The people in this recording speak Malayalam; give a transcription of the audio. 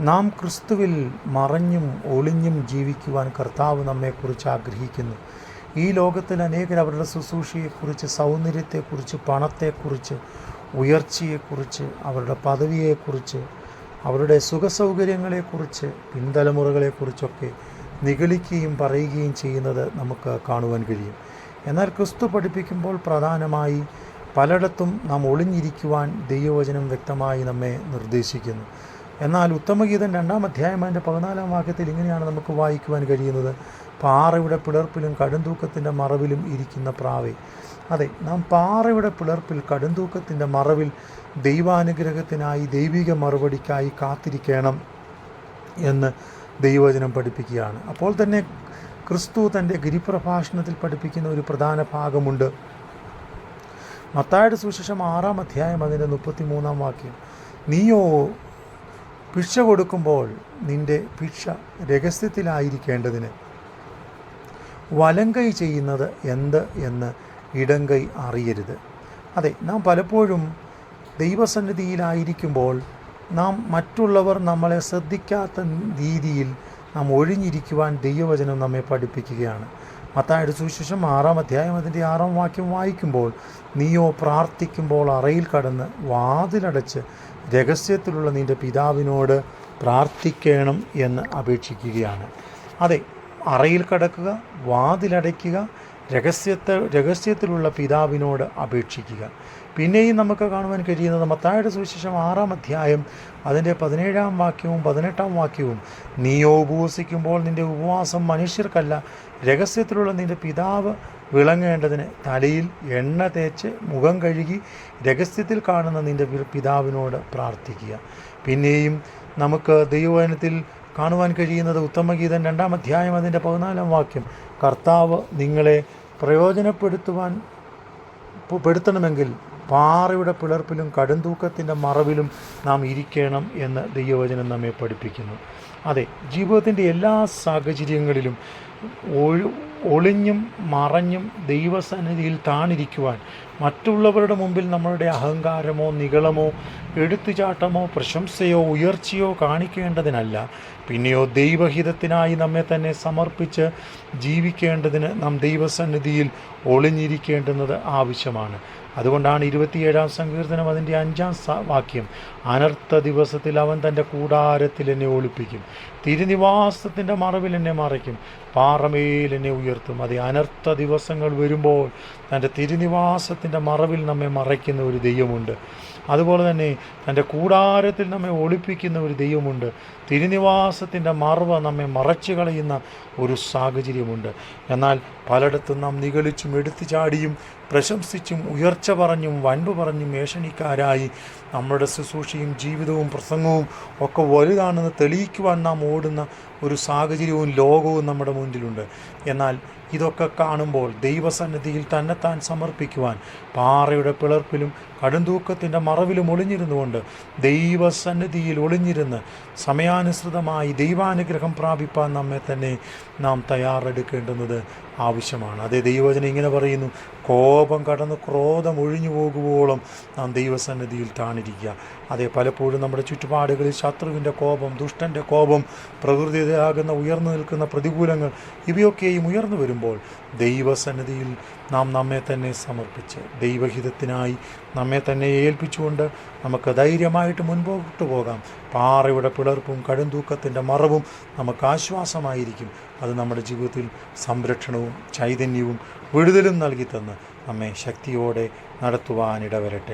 നാം ക്രിസ്തുവിൽ മറഞ്ഞും ഒളിഞ്ഞും ജീവിക്കുവാൻ കർത്താവ് നമ്മെക്കുറിച്ച് ആഗ്രഹിക്കുന്നു. ഈ ലോകത്തിൽ അനേകർ അവരുടെ ശുശ്രൂഷയെക്കുറിച്ച് സൗന്ദര്യത്തെക്കുറിച്ച് പണത്തെക്കുറിച്ച് ഉയർച്ചയെക്കുറിച്ച് അവരുടെ പദവിയെക്കുറിച്ച് അവരുടെ സുഖസൗകര്യങ്ങളെക്കുറിച്ച് പിൻതലമുറകളെക്കുറിച്ചൊക്കെ നിഗളിക്കുകയും പറയുകയും ചെയ്യുന്നത് നമുക്ക് കാണുവാൻ കഴിയും. എന്നാൽ ക്രിസ്തു പഠിപ്പിക്കുമ്പോൾ പ്രധാനമായി പലയിടത്തും നാം ഒളിഞ്ഞിരിക്കുവാൻ ദൈവവചനം വ്യക്തമായി നമ്മെ നിർദ്ദേശിക്കുന്നു. എന്നാൽ ഉത്തമഗീതം രണ്ടാം അധ്യായം അതിന്റെ പതിനാലാം വാക്യത്തിൽ ഇങ്ങനെയാണ് നമുക്ക് വായിക്കുവാൻ കഴിയുന്നത്. പാറയുടെ പിളർപ്പിലും കടുംതൂക്കത്തിന്റെ മറവിലും ഇരിക്കുന്ന പ്രാവേ. അതെ നാം പാറയുടെ പിളർപ്പിൽ കടുംതൂക്കത്തിന്റെ മറവിൽ ദൈവാനുഗ്രഹത്തിനായി ദൈവിക മറുപടിക്കായി കാത്തിരിക്കണം എന്ന് ദൈവചനം പഠിപ്പിക്കുകയാണ്. അപ്പോൾ തന്നെ ക്രിസ്തു തന്റെ ഗിരിപ്രഭാഷണത്തിൽ പഠിപ്പിക്കുന്ന ഒരു പ്രധാന ഭാഗമുണ്ട്. മത്തായുടെ സുവിശേഷം ആറാം അധ്യായം അതിന്റെ മുപ്പത്തി മൂന്നാം വാക്യം. നീയോ ഭിക്ഷ കൊടുക്കുമ്പോൾ നിന്റെ ഭിക്ഷ രഹസ്യത്തിലായിരിക്കേണ്ടതിന്. വലങ്കൈ ചെയ്യുന്നത് എന്ത് എന്ന് ഇടങ്കൈ അറിയരുത്. അതെ നാം പലപ്പോഴും ദൈവസന്നിധിയിലായിരിക്കുമ്പോൾ നാം മറ്റുള്ളവർ നമ്മളെ ശ്രദ്ധിക്കാത്ത രീതിയിൽ നാം ഒഴിഞ്ഞിരിക്കുവാൻ ദൈവവചനം നമ്മെ പഠിപ്പിക്കുകയാണ്. മത്തായുടെ സുവിശേഷം ആറാം അധ്യായം അതിന്റെ ആറാം വാക്യം വായിക്കുമ്പോൾ നീയോ പ്രാർത്ഥിക്കുമ്പോൾ അറയിൽ കടന്ന് വാതിലടച്ച് രഹസ്യത്തിലുള്ള നിന്റെ പിതാവിനോട് പ്രാർത്ഥിക്കണം എന്ന് അപേക്ഷിക്കുകയാണ്. അതെ അറയിൽ കടക്കുക വാതിലടയ്ക്കുക രഹസ്യത്തെ രഹസ്യത്തിലുള്ള പിതാവിനോട് അപേക്ഷിക്കുക. പിന്നെയും നമുക്ക് കാണുവാൻ കഴിയുന്നത് മത്തായുടെ സുവിശേഷം ആറാം അധ്യായം അതിന്റെ പതിനേഴാം വാക്യവും പതിനെട്ടാം വാക്യവും നീയോ ഉപവസിക്കുമ്പോൾ നിന്റെ ഉപവാസം മനുഷ്യർക്കല്ല രഹസ്യത്തിലുള്ള നിന്റെ പിതാവ് വിളങ്ങേണ്ടതിന് തലയിൽ എണ്ണ തേച്ച് മുഖം കഴുകി രഹസ്യത്തിൽ കാണുന്ന നിന്റെ പിതാവിനോട് പ്രാർത്ഥിക്കുക. പിന്നെയും നമുക്ക് ദൈവവചനത്തിൽ കാണുവാൻ കഴിയുന്നത് ഉത്തമഗീതം രണ്ടാം അധ്യായം അതിന്റെ പതിനാലാം വാക്യം കർത്താവ് നിങ്ങളെ പ്രയോജനപ്പെടുത്തുവാൻ പെടുത്തണമെങ്കിൽ പാറയുടെ പിളർപ്പിലും കടുംതൂക്കത്തിന്റെ മറവിലും നാം ഇരിക്കണം എന്ന് ദൈവവചനം നമ്മെ പഠിപ്പിക്കുന്നു. അതെ ജീവിതത്തിന്റെ എല്ലാ സാഹചര്യങ്ങളിലും ഒളിഞ്ഞും മറഞ്ഞും ദൈവസന്നിധിയിൽ താണിരിക്കുവാൻ മറ്റുള്ളവരുടെ മുമ്പിൽ നമ്മളുടെ അഹങ്കാരമോ നികളമോ എടുത്തുചാട്ടമോ പ്രശംസയോ ഉയർച്ചയോ കാണിക്കേണ്ടതിനല്ല. പിന്നെയോ ദൈവഹിതത്തിനായി നമ്മെ തന്നെ സമർപ്പിച്ച് ജീവിക്കേണ്ടതിന് നാം ദൈവസന്നിധിയിൽ ഒളിഞ്ഞിരിക്കേണ്ടുന്നത് ആവശ്യമാണ്. അതുകൊണ്ടാണ് ഇരുപത്തിയേഴാം സങ്കീർത്തനം അതിന്റെ അഞ്ചാം വാക്യം അനർത്ഥ ദിവസത്തിൽ അവൻ തന്റെ കൂടാരത്തിൽ എന്നെ ഒളിപ്പിക്കും. തിരുനിവാസത്തിന്റെ മറവിൽ എന്നെ മറയ്ക്കും. പാറമേൽ എന്നെ അത് അനർത്ഥ ദിവസങ്ങൾ വരുമ്പോൾ തന്റെ തിരുനിവാസത്തിന്റെ മറവിൽ നമ്മെ മറയ്ക്കുന്ന ഒരു ദൈവമുണ്ട്. അതുപോലെ തന്നെ തന്റെ കൂടാരത്തിൽ നമ്മെ ഒളിപ്പിക്കുന്ന ഒരു ദൈവമുണ്ട്. തിരുനിവാസത്തിന്റെ മറവ് നമ്മെ മറച്ചു കളയുന്ന ഒരു സാഹചര്യമുണ്ട്. എന്നാൽ പലയിടത്തും നാം നിഗളിച്ചും എടുത്തു ചാടിയും പ്രശംസിച്ചും ഉയർച്ച പറഞ്ഞും വൻപ് പറഞ്ഞും ഏഷണിക്കാരായി നമ്മുടെ ശുശ്രൂഷയും ജീവിതവും പ്രസംഗവും ഒക്കെ വലുതാണെന്ന് തെളിയിക്കുവാൻ നാം ഓടുന്ന ഒരു സാഹചര്യവും ലോകവും നമ്മുടെ മുന്നിലുണ്ട് എന്നാൽ ഇതൊക്കെ കാണുമ്പോൾ ദൈവസന്നിധിയിൽ തന്നെത്താൻ സമർപ്പിക്കുവാൻ പാറയുടെ പിളർപ്പിലും കടുംതൂക്കത്തിന്റെ മറവിലും ഒളിഞ്ഞിരുന്നുകൊണ്ട് ദൈവസന്നിധിയിൽ ഒളിഞ്ഞിരുന്ന് സമയാനുസൃതമായി ദൈവാനുഗ്രഹം പ്രാപിപ്പാൻ നമ്മെ തന്നെ നാം തയ്യാറെടുക്കേണ്ടുന്നത് ആവശ്യമാണ്. അതേ ദൈവവചനം ഇങ്ങനെ പറയുന്നു കോപം കടന്ന് ക്രോധം ഒഴിഞ്ഞു പോകുവോളം നാം ദൈവസന്നിധിയിൽ താണിരിക്കുക. അതേ പലപ്പോഴും നമ്മുടെ ചുറ്റുപാടുകളിൽ ശത്രുവിന്റെ കോപം ദുഷ്ടന്റെ കോപം പ്രകൃതിയാകുന്ന ഉയർന്നു നിൽക്കുന്ന പ്രതികൂലങ്ങൾ ഇവയൊക്കെയും ഉയർന്നു വരുമ്പോൾ ദൈവസന്നിധിയിൽ നാം നമ്മെ തന്നെ സമർപ്പിച്ച് ദൈവഹിതത്തിനായി നമ്മെ തന്നെ ഏൽപ്പിച്ചുകൊണ്ട് നമുക്ക് ധൈര്യമായിട്ട് മുൻപോട്ട് പോകാം. പാറയുടെ പിളർപ്പും കടുംതൂക്കത്തിന്റെ മറവും നമുക്ക് ആശ്വാസമായിരിക്കും. അത് നമ്മുടെ ജീവിതത്തിൽ സംരക്ഷണവും ചൈതന്യവും വിടുതലും നൽകി തന്ന് നമ്മെ ശക്തിയോടെ നടത്തുവാനിടവരട്ടെ.